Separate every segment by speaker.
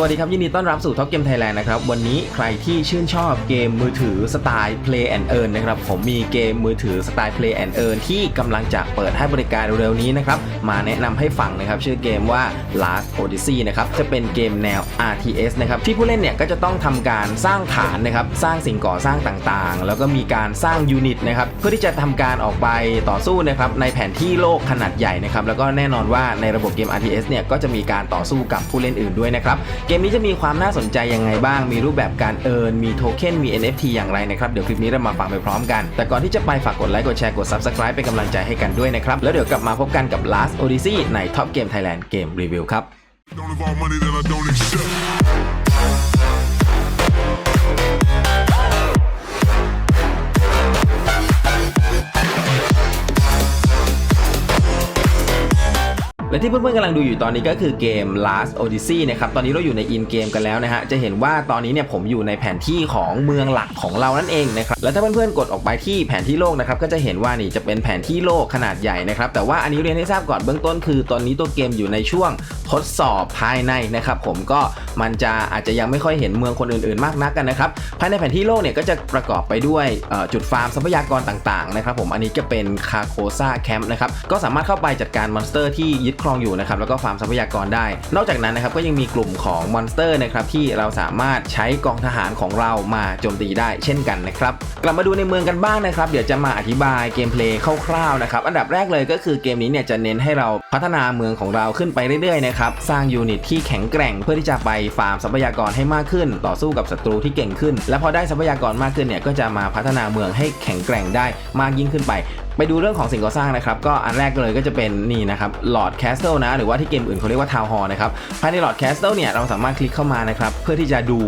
Speaker 1: วัสดีครับยินดีต้อนรับสู่ท็อปเกมไทยแลนด์นะครับ วันนี้ใครที่ชื่นชอบเกมมือถือสไตล์ Play and Earn นะครับ ผมมีเกมมือถือสไตล์ Play and Earn ที่กำลังจะเปิดให้บริการเร็วๆนี้นะครับ มาแนะนำให้ฟังนะครับ ชื่อเกมว่า Last Odyssey นะครับ จะเป็นเกมแนว RTS นะครับ ที่ผู้เล่นเนี่ยก็จะต้องทำการสร้างฐานนะครับ สร้างสิ่งก่อสร้างต่างๆ แล้วก็มีการสร้างยูนิตนะครับ เพื่อที่จะทำการออกไปต่อสู้นะครับในแผนที่โลกขนาดใหญ่นะครับ แล้วก็แน่นอนว่าในระบบเกม RTS เนี่ยก็จะมีการต่อสู้กับผู้เล่นอื่นด้วยนะครับเกมนี้จะมีความน่าสนใจยังไงบ้าง มีรูปแบบการเอิร์น มีโทเค็น มี NFT อย่างไรนะครับ เดี๋ยวคลิปนี้เรามาฟังไปพร้อมกัน แต่ก่อนที่จะไปฝากกดไลค์ กดแชร์ กด Subscribe เป็นกำลังใจให้กันด้วยนะครับ แล้วเดี๋ยวกลับมาพบกันกับ Last Odyssey ใน Top Game Thailand Game Review ครับ
Speaker 2: Don't
Speaker 1: และที่เพื่อนๆกำลังดูอยู่ตอนนี้ก็คือเกม Last Odyssey นะครับตอนนี้เราอยู่ในอินเกมกันแล้วนะฮะจะเห็นว่าตอนนี้เนี่ยผมอยู่ในแผนที่ของเมืองหลักของเรานั่นเองนะครับแล้วถ้าเพื่อนๆกดออกไปที่แผนที่โลกนะครับก็จะเห็นว่านี่จะเป็นแผนที่โลกขนาดใหญ่นะครับแต่ว่าอันนี้เรียนให้ทราบก่อนเบื้องต้นคือตอนนี้ตัวเกมอยู่ในช่วงทดสอบภายในนะครับผมก็มันจะอาจจะยังไม่ค่อยเห็นเมืองคนอื่นๆ มากนักกันนะครับภายในแผนที่โลกเนี่ยก็จะประกอบไปด้วยจุดฟาร์มทรัพยากรต่างๆนะครับผมอันนี้จะเป็นคาโคซาแคมป์นะครับก็สามารถเข้าไปจัดการมอนสเตอร์ที่ยึดครองอยู่นะครับแล้วก็ฟาร์มทรัพยากรได้ นอกจากนั้นนะครับก็ยังมีกลุ่มของมอนสเตอร์นะครับที่เราสามารถใช้กองทหารของเรามาโจมตีได้เช่นกันนะครับกลับมาดูในเมืองกันบ้างนะครับเดี๋ยวจะมาอธิบายเกมเพลย์คร่าวๆนะครับอันดับแรกเลยก็คือเกมนี้เนี่ยจะเน้นให้เราพัฒนาเมืองของเราขึ้นไปเรื่อยๆนะครับสร้างยูนิตที่แข็งแกร่งเพื่อที่จะไปฟาร์มทรัพยากรให้มากขึ้น ต่อสู้กับศัตรูที่เก่งขึ้น และพอได้ทรัพยากรมากขึ้นเนี่ยก็จะมาพัฒนาเมืองให้แข็งแกร่งได้มากยิ่งขึ้นไป ไปดูเรื่องของสิ่งก่อสร้างนะครับ ก็อันแรกเลยก็จะเป็นนี่นะครับหลอดแคสเซิลนะ หรือว่าที่เกมอื่นเขาเรียกว่าทาวน์ฮอลนะครับ ภายในหลอดแคสเซิลเนี่ยเราสามารถคลิกเข้ามานะครับ เพื่อที่จะดู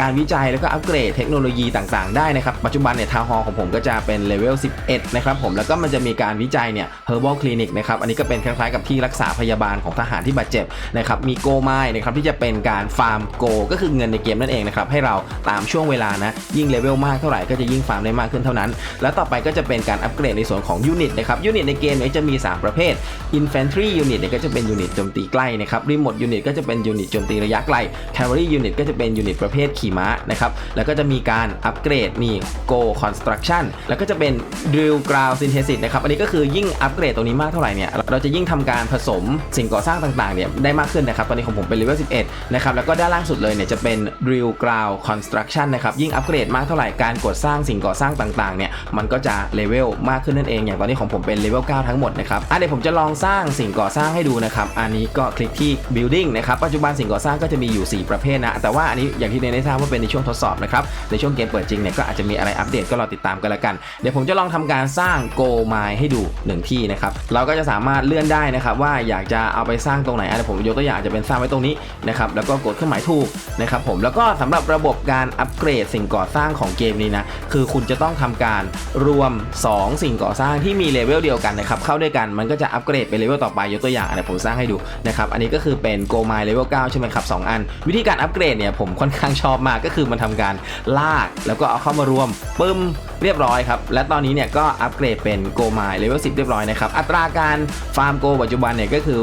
Speaker 1: การวิจัยแล้วก็อัปเกรดเทคโนโลยีต่างๆ ได้นะครับ ปัจจุบันเนี่ยทาวน์ฮอลของผมก็จะเป็นเลเวล 11 นะครับผม แล้วก็มันจะมีการวิจัยเนี่ย Herbal Clinic นะครับ อันนี้ก็เป็นคล้ายๆกับที่รักษาพยาบาลของทหารที่บาดเจ็บนะครับ มีโกไม้นะครับที่จะเป็นการฟาร์มโกก็คือเงินในเกมนั่นเองนะครับให้เราตามช่วงเวลานะยิ่งเลเวลมากเท่าไหร่ก็จะยิ่งฟาร์มได้มากขึ้นเท่านั้น แล้วต่อไปก็จะเป็นการอัปเกรดในส่วนของยูนิตนะครับยูนิตในเกมเนี่ยจะมี 3 ประเภท Infantry Unit เนี่ยก็จะเป็นยูนิตโจมตีใกล้นะครับ Remote Unit ก็จะเป็นยูนิตโจมตีระยะไกล Cavalry Unit ก็จะเป็นยูนิตประเภทขี่ม้านะครับแล้วก็จะมีการอัปเกรดนี่ Go Construction แล้วก็จะเป็น Drill Ground Synthesis นะครับอันนี้ก็คือยิ่งอัปเกรดตรงนี้มากเท่าไหร่เนี่ยเราจะยิ่งทำการผสมสิ่งก่อสร้างต่างๆเนี่ยได้มากขึ้นนะครับตอนนี้ของผมเป็นเลเวล11นะครับแล้วก็ด้านล่างสุดเลยเนี่ยจะเป็น Drill Ground Construction นะครับยิ่งอัปเกรดมากเท่าไหร่การกดสร้างสิ่งก่อสร้างต่างๆเนี่ยมันก็จะเลเวลมากขึ้นนั่นเองอย่างตอนนี้ของผมเป็นเลเวล9ทั้งหมดนะครับอะเดี๋ยวผมจะลองสร้างสิ่งก่อสร้างให้ดูนะครับอันนี้ก็คลิกที่ building นะครับปัจจุบันสิ่งก่อสร้างก็จะมีอยู่ 4 ประเภทนะ แต่ว่าอันนี้อย่างที่เนยได้ทราบว่าเป็นในช่วงทดสอบนะครับในช่วงเกมเปิดจริงเนี่ยก็อาจจะมีอะไรอัปเดตก็รอติดตามกันละกัน เดี๋ยวผมจะลองทำการสร้าง go mine ให้ดู 1 ที่นะครับเราก็จะสามารถเลื่อนได้นะครับว่าอยากจะเอาไปสร้างตรงไหนอะเดี๋ยวผมยกตัวอย่างจะเป็นสร้างไว้ตรงนี้นะครับแล้วก็กดเครื่องหมายถูกนะครับผมแล้วก็สำหรับระบบการอัปเกรดสิ่งก่อสร้างของเกมนี้นะคือคุณจะต้องทำการรวม 2 สิ่งก่อสร้างที่มีเลเวลเดียวกันนะครับเข้าด้วยกันมันก็จะอัปเกรดไปเลเวลต่อไปยกตัวอย่างอันนี้ผมสร้างให้ดูนะครับอันนี้ก็คือเป็น Go My Level 9ใช่ไหมครับ2อัน วิธีการอัปเกรดเนี่ยผมค่อนข้างชอบมากก็คือมันทำการลากแล้วก็เอาเข้ามารวมปึ้มเรียบร้อยครับและตอนนี้เนี่ยก็อัปเกรดเป็น Go My Level 10 เรียบร้อยนะครับอัตราการฟาร์มโกปัจจุบันเนี่ยก็คือ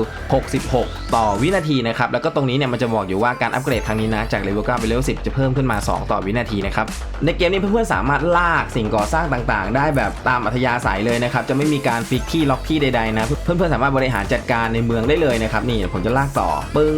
Speaker 1: 66 ต่อวินาทีนะครับ แล้วก็ตรงนี้เนี่ยมันจะบอกอยู่ว่าการอัปเกรดครั้งนี้นะ จากเลเวล9ไปเลเวล10 จะเพิ่มขึ้นมา 2 ต่อวินาทีนะครับ ในเกมนี้เพื่อนๆสามารถลากสิ่งก่อสร้างต่างๆ ได้แบบตามอัธยาศัยเลยนะครับ จะไม่มีการฟิกที่ล็อกที่ใดๆนะ เพื่อนๆสามารถบริหารจัดการในเมืองได้เลยนะครับ นี่ผมจะลากต่อปึ้ง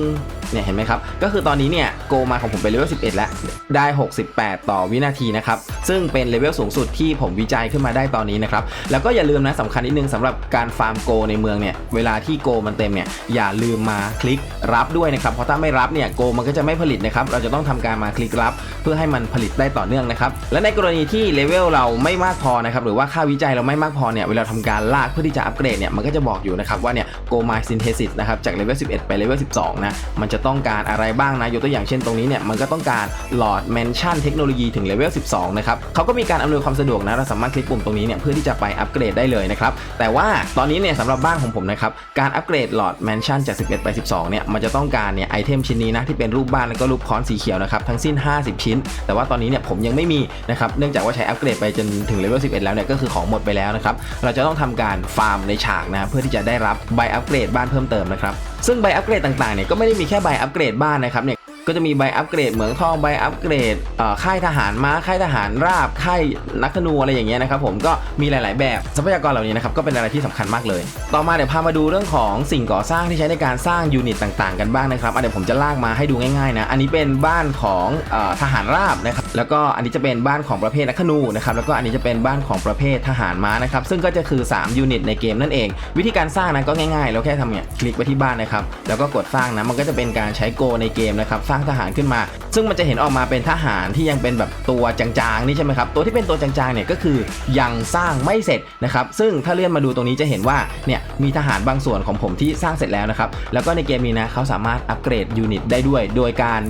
Speaker 1: เนี่ยเห็นไหมครับ ก็คือตอนนี้เนี่ยโกมาของผมเป็นเลเวล 11 แล้ว ได้ 68 ต่อวินาทีนะครับ ซึ่งเป็นเลเวลสูงสุดที่ผมวิจัยขึ้นมาได้ตอนนี้นะครับ แล้วก็อย่าลืมนะสำคัญนิดนึงสำหรับการฟาร์มโกในเมืองเนี่ย เวลาที่โกมันเต็มเนี่ย อย่าลืมมาคลิกรับด้วยนะครับ เพราะถ้าไม่รับเนี่ยโกมันก็จะไม่ผลิตนะครับ เราจะต้องทำการมาคลิกรับ เพื่อให้มันผลิตได้ต่อเนื่องนะครับ และในกรณีที่เลเวลเราไม่มากพอนะครับ หรือว่าค่าวิจัยเราไม่มากพอเนี่ย เวลาทำการลากเพื่อที่จะอัปเกรดเนี่ย มันก็จะบอกอยู่นะครับว่าเนี่ย Go My Synthesis นะครับจากเลเวล 11 ไปเลเวล 12 นะ มันจะต้องการอะไรบ้างนะยกตัวอย่างเช่นตรงนี้เนี่ยมันก็ต้องการหลอด Mention เทคโนโลยีถึงเลเวล 12 นะครับเขาก็มีการอำนวยความสะดวกนะเราสามารถคลิกปุ่มตรงนี้เนี่ยเพื่อที่จะไปอัปเกรดได้เลยนะครับแต่ว่าตอนนี้เนี่ยสำหรับบ้านของผมนะครับการอัปเกรดหลอด Mansion จาก 11 ไป 12 เนี่ยมันจะต้องการเนี่ยไอเทมชิ้นนี้นะที่เป็นรูปบ้านแล้วก็รูปค้อนสีเขียวนะครับทั้งสิ้น 50 ชิ้น แต่ว่าตอนนี้เนี่ยผมยังไม่มีนะครับเนื่องจากว่าใช้อัปเกรดไปจนถึงเลเวล 11 แล้วเนี่ยก็คือของหมดไปแล้วนะครับเราจะต้องทำการฟาร์มในฉากนะเพื่อที่จะได้รับใบอัปเกรดบ้านเพิ่มเติมนะครับซึ่งใบอัปเกรดต่างๆเนี่ยก็ไม่ได้มีแค่ใบอัปเกรดบ้านนะครับเนี่ย ก็จะมีใบอัปเกรดเหมืองทองใบอัปเกรดค่ายทหารม้าค่ายทหารราบค่ายนักธนูอะไรอย่างเงี้ยนะครับผมก็มีหลาย ๆ แบบทรัพยากรเหล่านี้นะครับก็เป็นอะไรที่สำคัญมากเลย ต่อมาเดี๋ยวพามาดูเรื่องของสิ่งก่อสร้างที่ใช้ในการสร้างยูนิตต่าง ๆ กันบ้างนะครับเดี๋ยวผมจะลากมาให้ดูง่าย ๆ นะ อันนี้เป็นบ้านของอทหารราบนะครับแล้วก็อันนี้จะเป็นบ้านของประเภทนักธนูนะครับแล้วก็อันนี้จะเป็นบ้านของประเภททหารม้านะครับซึ่งก็จะคือ 3 ยูนิตในเกมนั่นเอง วิธีการสร้างนะก็ง่ายๆเราแค่ทำเนี่ยคลิกไปที่บ้านนะครับแล้วก็กดสร้างนะมันก็จะเป็นการใช้โกในเกมนะครับสร้างทหารขึ้นมา ซึ่งมันจะเห็นออกมาเป็นทหารที่ยังเป็นแบบตัวจางๆนี่ใช่ไหมครับตัวที่เป็นตัวจางๆเนี่ยก็คือยังสร้างไม่เสร็จนะครับซึ่งถ้าเลื่อนมาดูตรงนี้จะเห็นว่าเนี่ยมีทหารบางส่วนของผมที่สร้างเสร็จแล้วนะครับแล้วก็ในเกมนี้นะเขาสามารถอัปเกรดยูนิตได้ด้วย โดยการ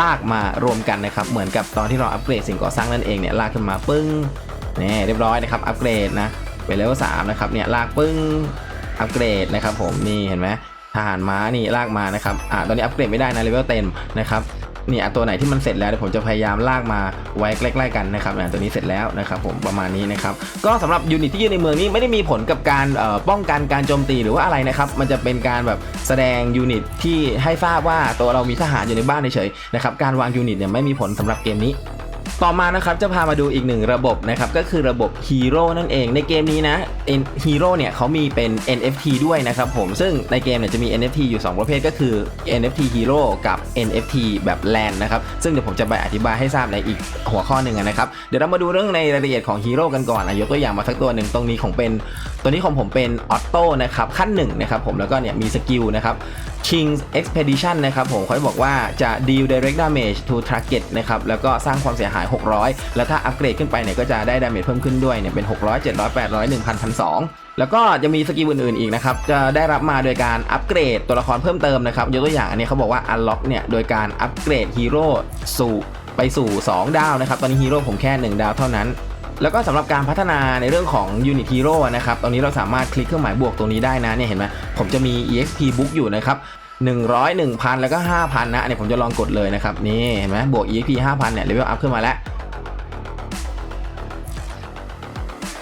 Speaker 1: ลากมารวมกันนะครับเหมือนกับตอนที่เราอัปเกรดสิ่งก่อสร้างนั่นเองเนี่ยลากขึ้นมาปึ้งนี่เรียบร้อยนะครับอัปเกรดนะเป็นเลเวลสามนะครับเนี่ยลากปึ้งอัปเกรดนะครับผมนี่เห็นไหม ทหารม้านี่ลากมานะครับอ่าตอนนี้อัปเกรดไม่ได้นะเลเวลเต็มนะครับนี่อะตัวไหนที่มันเสร็จแล้วเดี๋ยวผมจะพยายามลากมาไว้ใกล้ๆกันนะครับอะตัวนี้เสร็จแล้วนะครับผมประมาณนี้นะครับก็สำหรับยูนิตที่อยู่ในเมืองนี้ไม่ได้มีผลกับการป้องกันการโจมตีหรือว่าอะไรนะครับมันจะเป็นการแบบแสดงยูนิตที่ให้ทราบว่าตัวเรามีทหารอยู่ในบ้านเฉยๆนะครับการวางยูนิตเนี่ยไม่มีผลสำหรับเกมนี้ ต่อมานะครับจะพามาดูอีกหนึ่งระบบนะครับก็คือระบบฮีโร่นั่นเองในเกมนี้นะฮีโร่เนี่ยเขามีเป็น NFT ด้วยนะครับผมซึ่งในเกมเนี่ยจะมี NFT อยู่ 2 ประเภทก็คือ NFT Hero กับ NFT แบบ Land นะครับซึ่งเดี๋ยวผมจะไปอธิบายให้ทราบในอีกหัวข้อหนึ่งนะครับเดี๋ยวเรามาดูเรื่องในรายละเอียดของฮีโร่กันก่อนนะยกตัวอย่างมาสักตัวหนึ่งตรงนี้ของเป็นตัวนี้ของผมเป็นออโต้นะครับขั้นหนึ่งนะครับผมแล้วก็เนี่ยมีสกิลนะครับ King's Expedition นะครับผมเขาบอกว่าจะ deal direct damage to target นะครับแล้วก็สร้างความเสียหาย 600 แล้วถ้าอัปเกรดขึ้นไปเนี่ยก็จะได้ damage เพิ่มขึ้นด้วยเนี่ยเป็น 600 700 800 1,000 1,200แล้วก็จะมีสกิลอื่นๆอีกนะครับจะได้รับมาโดยการอัปเกรดตัวละครเพิ่มเติมนะครับยกตัวอย่างอันนี้เขาบอกว่า unlock เนี่ยโดยการอัปเกรดฮีโร่สู่ไปสู่ 2 ดาวนะครับ ตอนนี้ฮีโร่ผมแค่ 1 ดาวเท่านั้น แล้วก็สำหรับการพัฒนาในเรื่องของ Unit Hero นะครับ ตอนนี้เราสามารถคลิกเครื่องหมายบวกตรงนี้ได้นะเนี่ยเห็นไหมผมจะมี EXP book อยู่นะครับ100 1,000 แล้วก็ 5,000 นะเนี่ยผมจะลองกดเลยนะครับ นี่เห็นไหมบวก EXP 5,000 เนี่ยเลเวลอัพขึ้นมาแล้ว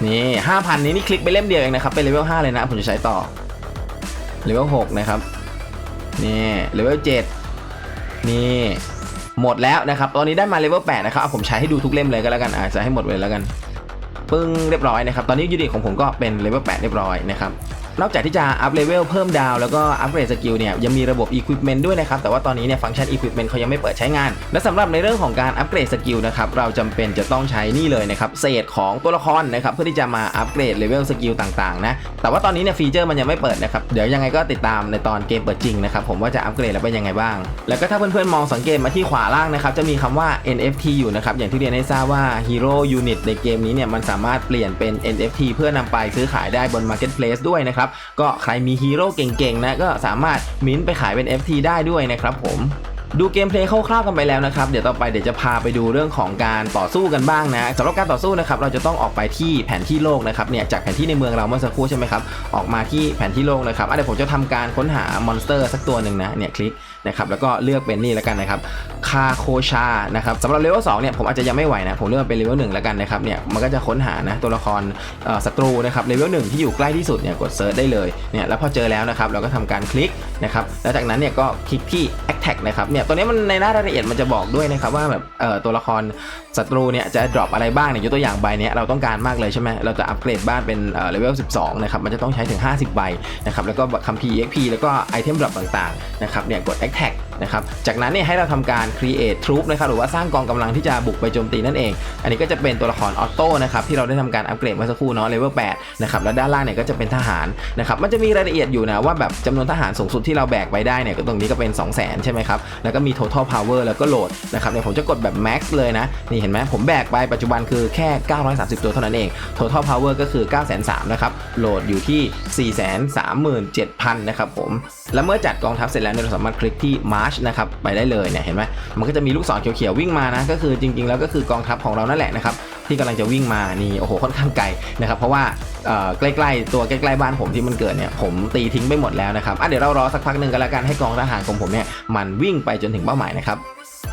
Speaker 1: นี่ 5,000 นี้นี่คลิกไปเล่มเดียวเองนะครับ เป็นเลเวล 5 เลยนะ ผมจะใช้ต่อ เลเวล 6 นะครับ นี่ เลเวล 7 นี่ หมดแล้วนะครับ ตอนนี้ได้มาเลเวล 8 นะครับเอาผมใช้ให้ดูทุกเล่มเลยก็แล้วกัน อ่าใช้ให้หมดเลยแล้วกัน ปึ้งเรียบร้อยนะครับ ตอนนี้ยูนิตของผมก็เป็นเลเวล8เรียบร้อยนะครับ นอกจากที่จะอัพเลเวลเพิ่มดาวแล้วก็อัปเกรดสกิลเนี่ยยังมีระบบ Equipment ด้วยนะครับ แต่ว่าตอนนี้เนี่ยฟังก์ชัน Equipment เขายังไม่เปิดใช้งาน และสำหรับในเรื่องของการอัปเกรดสกิลนะครับเราจำเป็นจะต้องใช้นี่เลยนะครับเศษของตัวละครนะครับเพื่อที่จะมาอัปเกรดเลเวลสกิลต่างๆนะแต่ว่าตอนนี้เนี่ยฟีเจอร์มันยังไม่เปิดนะครับเดี๋ยวยังไงก็ติดตามในตอนเกมเปิดจริงนะครับผมว่าจะอัปเกรดแล้วเป็นยังไงบ้าง แล้วก็ถ้าเพื่อนๆมองสังเกตมาที่ขวาล่างนะครับจะมีคำว่า NFT อยู่นะครับอย่างที่เรียนให้ทราบว่า Hero Unit ในเกมนี้เนี่ยมันสามารถเปลี่ยนเป็น NFT เพื่อนำไปซื้อขายได้บน Marketplace ด้วยนะครับก็ใครมีฮีโร่เก่งๆนะก็สามารถมิ้นท์ไปขายเป็น FT ได้ด้วยนะครับผมดูเกมเพลย์คร่าวๆกันไปแล้วนะครับเดี๋ยวต่อไปเดี๋ยวจะพาไปดูเรื่องของการต่อสู้กันบ้างนะสำหรับการต่อสู้นะครับเราจะต้องออกไปที่แผนที่โลกนะครับเนี่ยจากแผนที่ในเมืองเราเมื่อสักครู่ใช่ไหมครับออกมาที่แผนที่โลกนะครับเดี๋ยวผมจะทำการค้นหามอนสเตอร์สักตัวหนึ่งนะเนี่ยคลิก นะครับแล้วก็เลือกเป็นนี่แล้วกันนะครับคาโคชานะครับสำหรับเลเวล2เนี่ยผมอาจจะยังไม่ไหวนะผมเลือกเป็นเลเวล1แล้วกันนะครับเนี่ยมันก็จะค้นหานะตัวละครศัตรูนะครับเลเวล1ที่อยู่ใกล้ที่สุดเนี่ยกดเซิร์ชได้เลยเนี่ยแล้วพอเจอแล้วนะครับเราก็ทำการคลิกนะครับแล้วจากนั้นเนี่ยก็คลิกที่ Attack นะครับเนี่ยตัวนี้มันในหน้ารายละเอียดมันจะบอกด้วยนะครับว่าแบบเอ่อตัวละครศัตรูเนี่ยจะ drop อะไรบ้างเนี่ยยกตัวอย่างใบเนี้ยเราต้องการมากเลยใช่ไหมเราจะอัปเกรดบ้านเป็นเอ่อเลเวล12นะครับมันจะต้องใช้ถึง 50 ใบนะครับแล้วก็คัมภีร์ EXP แล้วก็ไอเทมดรอปต่างๆนะครับเนี่ยกด Attack impact นะครับ จากนั้นเนี่ยให้เราทำการ create troop นะครับหรือว่าสร้างกองกำลังที่จะบุกไปโจมตีนั่นเอง อันนี้ก็จะเป็นตัวละครออโต้นะครับที่เราได้ทำการอัปเกรดเมื่อสักครู่เนาะเลเวล8นะครับแล้วด้านล่างเนี่ยก็จะเป็นทหารนะครับมันจะมีรายละเอียดอยู่นะว่าแบบจำนวนทหารสูงสุดที่เราแบกไปได้เนี่ยก็ตรงนี้ก็เป็น2 0 0 0 0 0ใช่ไหมครับแล้วก็มี total power แล้วก็โหลดนะครับเนี่ยผมจะกดแบบ max เลยนะนี่เห็นไหมผมแบกไปปัจจุบันคือแค่ 930 ตัวเท่านั้นเอง total power ก็คือ 9 3 0 0นะครับโหลดอยู่ที่ 437,000นะครับผมแล้วเมื่อจัดกองทัพเสร็จแล้วเนี่ยเราสามารถคลิกที่ march นะครับไปได้เลยเนี่ยเห็นไหมมันก็จะมีลูกศรเขียวๆวิ่งมานะก็คือจริงๆ แล้วก็คือกองทัพของเรานั่นแหละนะครับที่กำลังจะวิ่งมานี่โอ้โหค่อนข้างไกลนะครับเพราะว่าใกล้ๆตัวใกล้ๆบ้านผมที่มันเกิดเนี่ยผมตีทิ้งไปหมดแล้วนะครับอะเดี๋ยวเรารอสักพักหนึ่งกันแล้วกันให้กองทหารของผมเนี่ยมันวิ่งไปจนถึงเป้าหมายนะครับ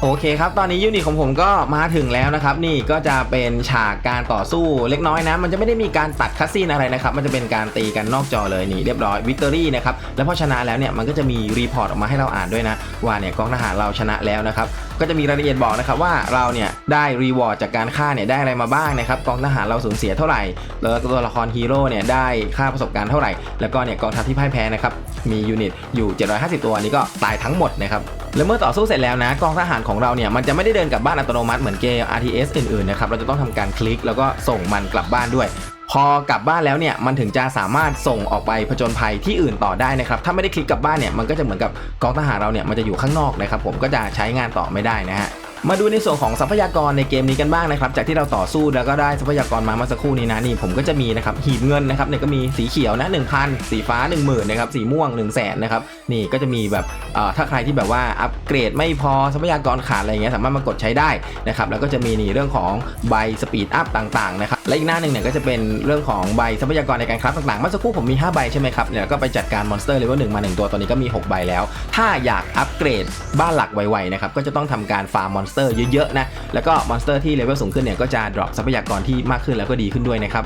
Speaker 1: โอเคครับ ตอนนี้ยูนิตของผมก็มาถึงแล้วนะครับ นี่ก็จะเป็นฉากการต่อสู้เล็กน้อยนะ มันจะไม่ได้มีการตัดคัสซีนอะไรนะครับ มันจะเป็นการตีกันนอกจอเลยนี่เรียบร้อยวิกตอรี่นะครับ แล้วพอชนะแล้วเนี่ยมันก็จะมีรีพอร์ตออกมาให้เราอ่านด้วยนะ ว่าเนี่ยกองทหารเราชนะแล้วนะครับ ก็จะมีรายละเอียดบอกนะครับว่าเราเนี่ยได้รีวอร์ดจากการฆ่าเนี่ยได้อะไรมาบ้างนะครับ กองทหารเราสูญเสียเท่าไหร่แล้วตัวละครฮีโร่เนี่ยได้ค่าประสบการณ์เท่าไหร่ แล้วก็เนี่ยกองทัพที่พ่ายแพ้นะครับ มียูนิตอยู่ 750 ตัวอันนี้ก็ตายทั้งหมดนะครับ และเมื่อต่อสู้เสร็จแล้วนะกองทหารของเราเนี่ยมันจะไม่ได้เดินกลับบ้านอัตโนมัติเหมือนเกม RTS อื่นๆนะครับเราจะต้องทำการคลิกแล้วก็ส่งมันกลับบ้านด้วยพอกลับบ้านแล้วเนี่ยมันถึงจะสามารถส่งออกไปผจญภัยที่อื่นต่อได้นะครับถ้าไม่ได้คลิกกลับบ้านเนี่ยมันก็จะเหมือนกับกองทหารเราเนี่ยมันจะอยู่ข้างนอกนะครับผมก็จะใช้งานต่อไม่ได้นะฮะ มาดูในส่วนของทรัพยากรในเกมนี้กันบ้างนะครับ จากที่เราต่อสู้แล้วก็ได้ทรัพยากรมาเมื่อสักครู่นี้นะนี่ผมก็จะมีนะครับหีบเงินนะครับเนี่ยก็มีสีเขียวนะ1,000 สีฟ้า 10,000นะครับสีม่วง 1 0 0 0 0แสนนะครับนี่ก็จะมีแบบเอ่อถ้าใครที่แบบว่าอัปเกรดไม่พอทรัพยากรขาดอะไรเงี้ยสามารถมากดใช้ได้นะครับแล้วก็จะมีนี่เรื่องของใบสปีดอัพต่างๆนะครับและอีกหน้าหนึ่งเนี่ยก็จะเป็นเรื่องของใบทรัพยากรในการคราฟต่างๆเมื่อสักครู่ผมมี 5 ใบใช่ไหมครับเนี่ยก็ไปจัดการมอนสเตอร์เลเวลหนึ่งมา 1 ตัวตอนนี้ก็มี 6 ใบแล้ว ถ้าอยากอัปเกรดบ้านหลักไวๆนะครับก็จะต้องทำการฟาร์มมอนสเตอร์เยอะๆนะแล้วก็มอนสเตอร์ที่เลเวลสูงขึ้นเนี่ยก็จะดรอปทรัพยากรที่มากขึ้นแล้วก็ดีขึ้นด้วยนะครับ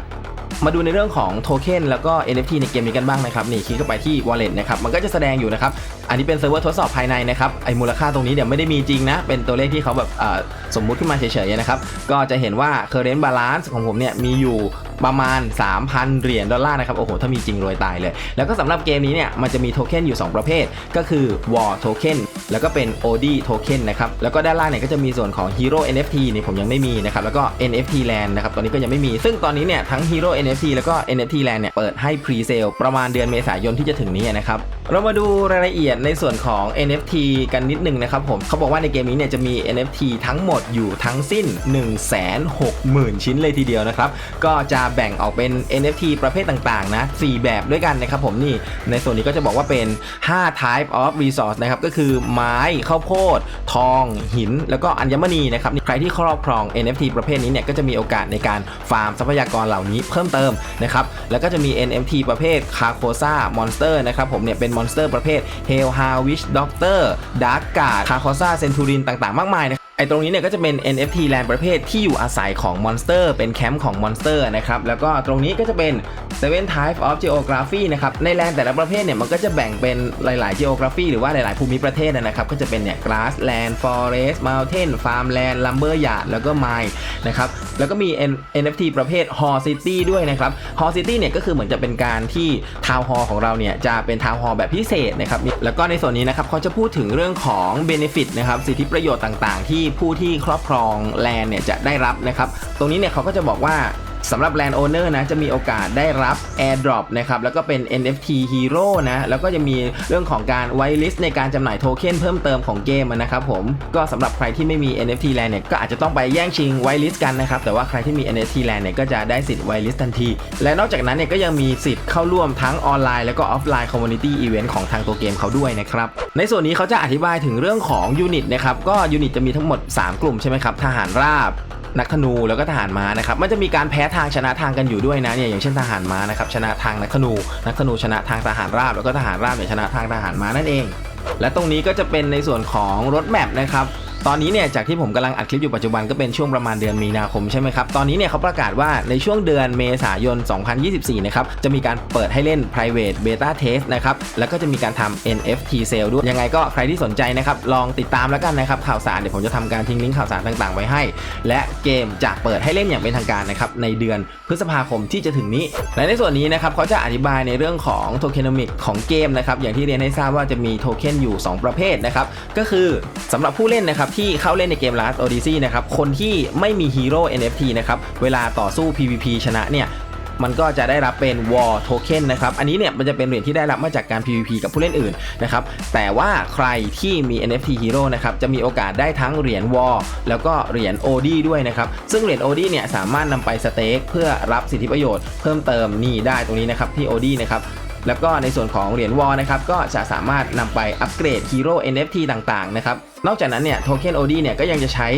Speaker 1: มาดูในเรื่องของโทเค็นแล้วก็ NFT ในเกมนี้กันบ้างนะครับนี่คลิกเข้าไปที่ wallet นะครับมันก็จะแสดงอยู่นะครับอันนี้เป็นเซิร์ฟเวอร์ทดสอบภายในนะครับไอมูลค่าตรงนี้เดี๋ยวไม่ได้มีจริงนะ เป็นตัวเลขที่เขาแบบสมมุติขึ้นมาเฉยๆนะครับก็จะเห็นว่า current balance ของผมเนี่ยมีอยู่ประมาณ 3,000 เหรียญดอลลาร์นะครับโอ้โหถ้ามีจริงรวยตายเลย แล้วก็สำหรับเกมนี้เนี่ยมันจะมีโทเค็นอยู่ 2 ประเภท ก็คือ war token แล้วก็เป็น OD token นะครับ แล้วก็ด้านล่างเนี่ยก็จะมีส่วนของ hero NFT นี่ผมยังไม่มีนะครับ แล้วก็ NFT land นะครับ ตอนนี้ก็ยังไม่มี ซึ่งตอนนี้เนี่ยทั้ง hero NFT แล้วก็ NFT land เนี่ยเปิดให้ pre sale ประมาณเดือนเมษายนที่จะถึงนี้นะครับ เรามาดูรายละเอียดในส่วนของ NFT กันนิดนึงนะครับผม เขาบอกว่าในเกมนี้เนี่ยจะมี NFT ทั้งหมดอยู่ทั้งสิ้น 160,000 ชิ้นเลยทีเดียวนะครับ ก็จะแบ่งออกเป็น NFT ประเภทต่างๆนะ 4 แบบด้วยกันนะครับผมนี่ ในส่วนนี้ก็จะบอกว่าเป็น 5 type of resource นะครับ ก็คือไม้ข้าวโพด ทอง หิน แล้วก็อัญมณีนะครับใครที่ครอบครอง NFT ประเภทนี้เนี่ยก็จะมีโอกาสในการฟาร์มทรัพยากรเหล่านี้เพิ่มเติมนะครับแล้วก็จะมี NFT ประเภทคาโคซ่ามอนสเตอร์นะครับผมเนี่ยเป็นมอนสเตอร์ประเภท Hell h a r Witch Doctor Dark Guard c a r c o s a Centurion ต่างๆ มากมายนะครับ ไอตรงนี้เนี่ยก็จะเป็น NFT land ประเภทที่อยู่อาศัยของมอนสเตอร์เป็นแคมป์ของมอนสเตอร์นะครับ แล้วก็ตรงนี้ก็จะเป็น seven type of geography นะครับ ในแลนแต่ละประเภทเนี่ยมันก็จะแบ่งเป็นหลาย ๆ geography หรือว่าหลาย ๆ ภูมิประเทศนะครับ ก็จะเป็นเนี่ย grassland forest mountain farmland lumberyard แล้วก็ mine นะครับ แล้วก็มี N- NFT ประเภท hall city ด้วยนะครับ hall city เนี่ยก็คือเหมือนจะเป็นการที่ town hall ของเราเนี่ยจะเป็น town hall แบบพิเศษนะครับ แล้วก็ในส่วนนี้นะครับเขาจะพูดถึงเรื่องของ benefit นะครับ สิทธิประโยชน์ต่าง ๆ ที่ผู้ที่ครอบครองแลนเนี่ยจะได้รับนะครับ ตรงนี้เนี่ยเขาก็จะบอกว่า สำหรับ Land Owner นะจะมีโอกาสได้รับ Airdrop นะครับแล้วก็เป็น NFT Hero นะแล้วก็จะมีเรื่องของการไวลิสในการจำหน่ายโทเค็นเพิ่มเติมของเกมนะครับผมก็สำหรับใครที่ไม่มี NFT Land เนี่ยก็อาจจะต้องไปแย่งชิงไวลิสกันนะครับแต่ว่าใครที่มี NFT Land เนี่ยก็จะได้สิทธิ์ไวลิสทันที และนอกจากนั้นเนี่ยก็ยังมีสิทธิ์เข้าร่วมทั้งออนไลน์แล้วก็ออฟไลน์ Community Event ของทางตัวเกมเขาด้วยนะครับในส่วนนี้เขาจะอธิบายถึงเรื่องของยูนิตนะครับก็ยูนิตจะมีทั้งหมด 3 กลุ่มใช่ไหมครับทหารราบ นักธนูแล้วก็ทหารม้านะครับมันจะมีการแพ้ทางชนะทางกันอยู่ด้วยนะเนี่ยอย่างเช่นทหารม้านะครับชนะทางนักธนู นักธนูชนะทางทหารราบ แล้วก็ทหารราบเนี่ยชนะทางทหารม้านั่นเอง และตรงนี้ก็จะเป็นในส่วนของรถแมพนะครับ ตอนนี้เนี่ยจากที่ผมกำลังอัดคลิปอยู่ปัจจุบันก็เป็นช่วงประมาณเดือนมีนาคมใช่ไหมครับ ตอนนี้เนี่ยเขาประกาศว่าในช่วงเดือนเมษายน 2024 นะครับ จะมีการเปิดให้เล่น private beta test นะครับ แล้วก็จะมีการทำ NFT sale ด้วย ยังไงก็ใครที่สนใจนะครับ ลองติดตามแล้วกันนะครับ ข่าวสารเดี๋ยวผมจะทำการทิ้งลิงก์ข่าวสารต่างๆ ไว้ให้ และเกมจะเปิดให้เล่นอย่างเป็นทางการนะครับในเดือนพฤษภาคมที่จะถึงนี้ และในส่วนนี้นะครับเขาจะอธิบายในเรื่องของโทเคนมิกของเกมนะครับอย่างที่เรียนให้ทราบว่าจะมีโทเค็นอยู่ 2 ประเภทนะครับก็คือสำหรับผู้เล่นนะครับที่เข้าเล่นในเกม Last Odyssey นะครับ คนที่ไม่มีฮีโร่ NFT นะครับ เวลาต่อสู้ PVP ชนะเนี่ยมันก็จะได้รับเป็น War Token นะครับ อันนี้เนี่ยมันจะเป็นเหรียญที่ได้รับมาจากการ PVP กับผู้เล่นอื่นนะครับ แต่ว่าใครที่มี NFT Hero นะครับ จะมีโอกาสได้ทั้งเหรียญ War แล้วก็เหรียญ OD ด้วยนะครับ ซึ่งเหรียญ OD เนี่ยสามารถนำไปสเต็กเพื่อรับสิทธิประโยชน์เพิ่มเติมนี่ได้ตรงนี้นะครับที่ OD นะครับ แล้วก็ในส่วนของเหรียญวอลนะครับก็จะสามารถนำไปอัปเกรดฮีโร่ NFT ต่างๆนะครับนอกจากนั้นเนี่ยโทเค็น OD เนี่ยก็ยังจะใช้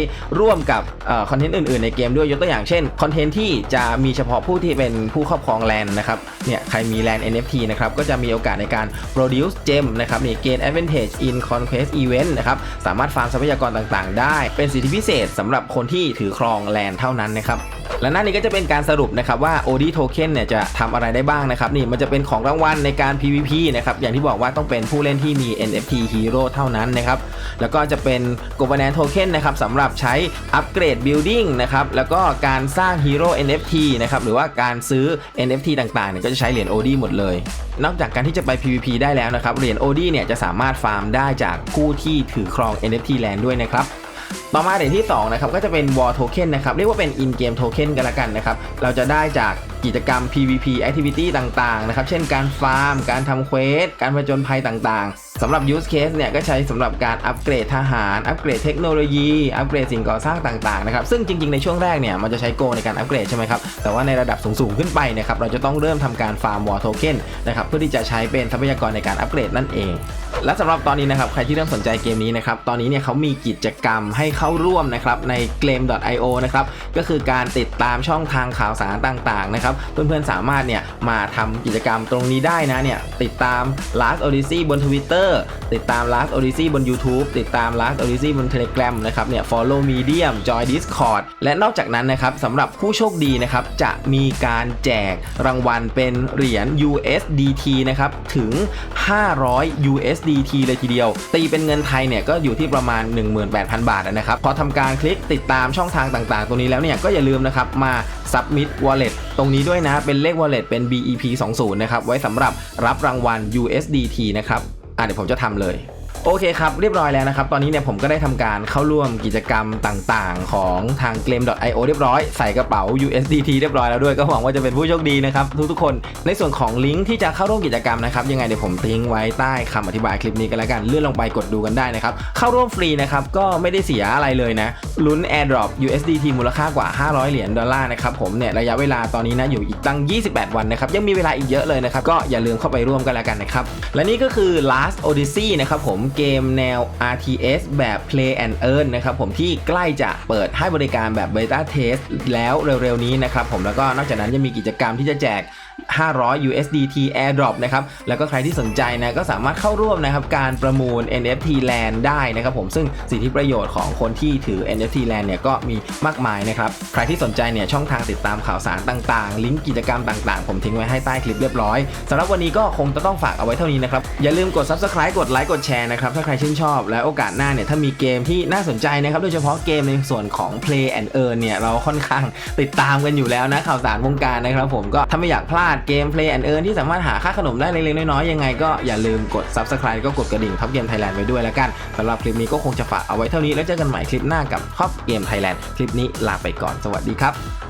Speaker 1: ร่วมกับคอนเทนต์อื่นๆ ในเกมด้วยยกตัวอย่างเช่นคอนเทนต์ที่จะมีเฉพาะผู้ที่เป็นผู้ครอบครองแลนด์นะครับเนี่ยใครมีแลนด์ NFT นะครับก็จะมีโอกาสในการ produce gem นะครับนี่ gain advantage in conquest event นะครับสามารถฟาร์มทรัพยากรต่างๆ ได้เป็นสิทธิพิเศษสำหรับคนที่ถือครองแลนด์เท่านั้นนะครับ และนั่นนี่ก็จะเป็นการสรุปนะครับว่า OD token เนี่ยจะทำอะไรได้บ้างนะครับนี่มันจะเป็นของรางวัลในการ PVP นะครับอย่างที่บอกว่าต้องเป็นผู้เล่นที่มี NFT hero เท่านั้นนะครับแล้วก็จะเป็น governance token นะครับสำหรับใช้อัปเกรด building นะครับแล้วก็การสร้าง hero NFT นะครับหรือว่าการซื้อ NFT ต่างๆเนี่ยก็จะใช้เหรียญ OD หมดเลย นอกจากการที่จะไป PVP ได้แล้วนะครับเหรียญ OD เนี่ยจะสามารถฟาร์มได้จากผู้ที่ถือครอง NFT land ด้วยนะครับ ต่อมาเหรียญที่2นะครับก็จะเป็น War Token นะครับเรียกว่าเป็น In Game Token กันละกันนะครับเราจะได้จากกิจกรรม PVP Activity ต่างๆนะครับเช่นการฟาร์ม การทำเควส การผจญภัยต่างๆสำหรับ Use Case เนี่ยก็ใช้สำหรับการอัปเกรดทหาร อัปเกรดเทคโนโลยี อัปเกรดสิ่งก่อสร้างต่างๆนะครับซึ่งจริงๆ ในช่วงแรกเนี่ยมันจะใช้โกในการอัปเกรดใช่ไหมครับแต่ว่าในระดับสูงๆขึ้นไปนะครับเราจะต้องเริ่มทำการฟาร์ม War Token นะครับเพื่อที่จะใช้เป็นทรัพยากรในการอัปเกรดนั่นเอง และสำหรับตอนนี้นะครับใครที่เริ่มสนใจเกมนี้นะครับตอนนี้เนี่ยเขามีกิจกรรมให้เข้าร่วมนะครับใน claim.io นะครับก็คือการติดตามช่องทางข่าวสารต่างๆนะครับเพื่อนๆสามารถเนี่ยมาทำกิจกรรมตรงนี้ได้นะเนี่ยติดตาม Last Odyssey บน Twitter ติดตาม Last Odyssey บน YouTube ติดตาม Last Odyssey บน Telegram นะครับเนี่ย follow Medium join Discord และนอกจากนั้นนะครับสำหรับผู้โชคดีนะครับจะมีการแจกรางวัลเป็นเหรียญ USDT นะครับถึง 500 USDT เลยทีเดียว ตีเป็นเงินไทยเนี่ยก็อยู่ที่ประมาณ 18,000 บาทนะครับพอทำการคลิกติดตามช่องทางต่างๆ ตรงนี้แล้วเนี่ยก็อย่าลืมนะครับมา submit wallet ตรงนี้ด้วยนะเป็นเลข wallet เป็น BEP 2 0นะครับไว้สำหรับรับรางวัล USDT นะครับอะเดี๋ยวผมจะทำเลย โอเคครับ เรียบร้อยแล้วนะครับ ตอนนี้เนี่ยผมก็ได้ทำการเข้าร่วมกิจกรรมต่างๆ ของทาง claim.io เรียบร้อย ใส่กระเป๋า USDT เรียบร้อยแล้วด้วยก็หวังว่าจะเป็นผู้โชคดีนะครับ ทุกๆคนในส่วนของลิงก์ที่จะเข้าร่วมกิจกรรมนะครับ ยังไงเดี๋ยวผมทิ้งไว้ใต้คำอธิบายคลิปนี้กันแล้วกันเลื่อนลงไปกดดูกันได้นะครับ เข้าร่วมฟรีนะครับก็ไม่ได้เสียอะไรเลยนะลุ้น airdrop USDT มูลค่ากว่า 500 เหรียญดอลลาร์นะครับผมเนี่ยระยะเวลาตอนนี้นะอยู่อีกตั้ง 28 วันนะครับยังมีเวลาอีกเยอะเลยนะครับก็อย่าลืมเข้าไปร่วมกันแล้วกันนะครับและนี่ก็คือ Last Odyssey นะครับผมเกมแนว RTS แบบ Play and Earn นะครับผมที่ใกล้จะเปิดให้บริการแบบ Beta Test แล้วเร็วๆนี้นะครับผมแล้วก็นอกจากนั้นยังมีกิจกรรมที่จะแจก 500 USDT Airdrop นะครับ แล้วก็ใครที่สนใจนะก็สามารถเข้าร่วมนะครับการประมูล NFT Land ได้นะครับผมซึ่งสิทธิประโยชน์ของคนที่ถือ NFT Land เนี่ยก็มีมากมายนะครับ ใครที่สนใจเนี่ยช่องทางติดตามข่าวสารต่างๆ ลิงก์กิจกรรมต่างๆ ผมทิ้งไว้ให้ใต้คลิปเรียบร้อยสำหรับวันนี้ก็คงจะต้องฝากเอาไว้เท่านี้นะครับ อย่าลืมกด Subscribe กดไลค์กดแชร์นะครับ ถ้าใครชื่นชอบ และโอกาสหน้าเนี่ยถ้ามีเกมที่น่าสนใจนะครับโดยเฉพาะเกมในส่วนของ Play and Earn เนี่ยเราค่อนข้างติดตามกันอยู่แล้วนะข่าวสารวงการนะครับผมก็ถ้าไม่อยากพลาดเกมเพลย์แอนเอิร์นที่สามารถหาค่าขนมได้เล็กๆน้อยๆยังไงก็อย่าลืมกด Subscribe ก็กดกระดิ่งท็อปเกมไทยแลนด์ไว้ด้วยแล้วกันสำหรับคลิปนี้ก็คงจะฝากเอาไว้เท่านี้แล้วเจอกันใหม่คลิปหน้ากับท็อปเกมไทยแลนด์คลิปนี้ลาไปก่อนสวัสดีครับ